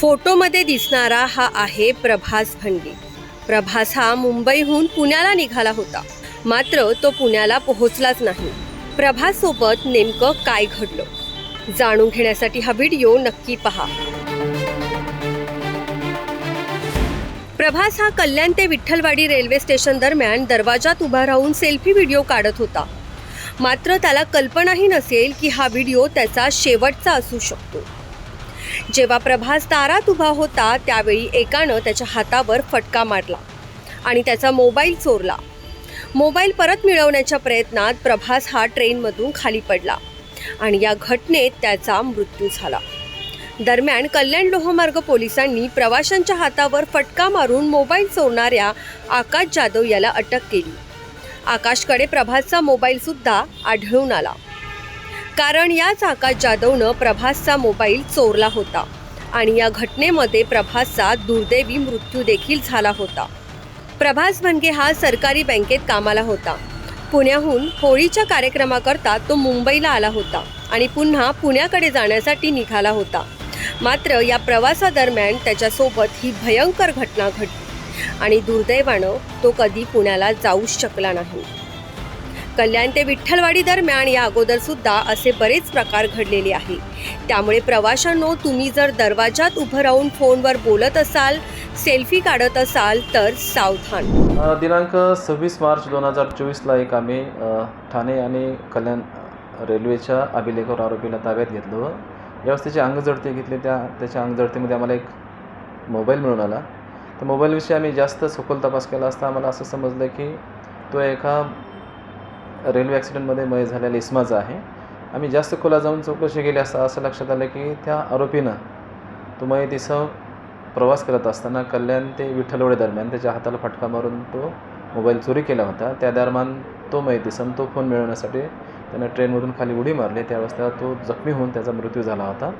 फोटोमध्ये दिसणारा हा आहे प्रभास भंडी. प्रभास हा मुंबईहून पुण्याला निघाला होता. मात्र तो पुण्याला पोहोचलाच नाही. प्रभास सोबत नेमकं काय घडलं? जाणून घेण्यासाठी हा व्हिडिओ नक्की पहा. प्रभास हा कल्याण ते विठ्ठलवाडी रेल्वे स्टेशन दरम्यान दरवाजात उभा राहून सेल्फी व्हिडिओ काढत होता. मात्र त्याला कल्पनाही नसेल की हा व्हिडिओ त्याचा शेवटचा असू शकतो. जेव्हा प्रभास दारात उभा होता त्यावेळी एकानं त्याच्या हातावर फटका मारला आणि त्याचा मोबाईल चोरला. मोबाईल परत मिळवण्याच्या प्रयत्नात प्रभास हा ट्रेनमधून खाली पडला आणि या घटनेत त्याचा मृत्यू झाला. दरम्यान कल्याण लोहमार्ग पोलिसांनी प्रवाशांच्या हातावर फटका मारून मोबाईल चोरणाऱ्या आकाश जाधव याला अटक केली. आकाशकडे प्रभासचा मोबाईल सुद्धा आढळून आला. कारण याच आकाश जाधवनं प्रभासचा मोबाईल चोरला होता आणि या घटनेमध्ये प्रभासचा दुर्दैवी मृत्यू देखील झाला होता. प्रभास भनगे हा सरकारी बँकेत कामाला होता. पुण्याहून होळीच्या कार्यक्रमाकरता तो मुंबईला आला होता आणि पुन्हा पुण्याकडे जाण्यासाठी निघाला होता. मात्र या प्रवासादरम्यान त्याच्यासोबत ही भयंकर घटना घडली आणि दुर्दैवानं तो कधी पुण्याला जाऊच शकला नाही. कल्याण ते विठ्ठलवाडी दरम्यान या अगोदर सुद्धा असे बरेच प्रकार घडलेले आहे. त्यामुळे प्रवाशांनो तुम्ही जर दरवाजात उभं राहून फोनवर बोलत असाल सेल्फी काढत असाल तर सावधान. दिनांक सव्वीस मार्च दोन हजार चोवीसला एक आम्ही ठाणे आणि कल्याण रेल्वेच्या अभिलेखावर आरोपीला ताब्यात घेतलं. व ज्यावेळेस त्याची घेतली त्या त्याच्या अंगजडतीमध्ये आम्हाला एक मोबाईल मिळून आला. तर मोबाईलविषयी आम्ही जास्त सखोल तपास केला असता आम्हाला असं समजलं की तो एका रेल्वे ॲक्सिडेंटमध्ये मय झालेला इस्माचा आहे. आम्ही जास्त खोला जाऊन चौकशी केली असता असं लक्षात आलं की त्या आरोपीनं तो मयतीसह प्रवास करत असताना कल्याण ते विठ्ठलवडे दरम्यान त्याच्या हाताला फटका मारून तो मोबाईल चोरी केला होता. त्या दरम्यान तो मयतीसन तो फोन मिळवण्यासाठी त्यानं ट्रेनमधून खाली उडी मारली. त्यावेळेस त्या तो जखमी होऊन त्याचा मृत्यू झाला होता.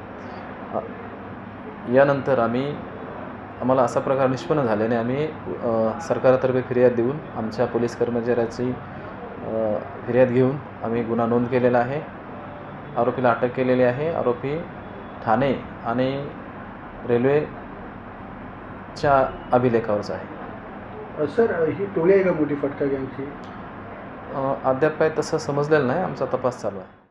यानंतर आम्ही आम्हाला असा प्रकार निष्पन्न झाल्याने आम्ही सरकारतर्फे फिर्याद देऊन आमच्या पोलीस कर्मचाऱ्याची फिर्याद घेऊन आम्ही गुन्हा नोंद केलेला आहे. आरोपीला अटक केलेली आहे. आरोपी ठाणे आणि रेल्वेच्या अभिलेखावरचा आहे. सर ही टोळी आहे का मोठी फटका गँगची? अद्याप काय तसं समजलेलं नाही. आमचा तपास चालू आहे.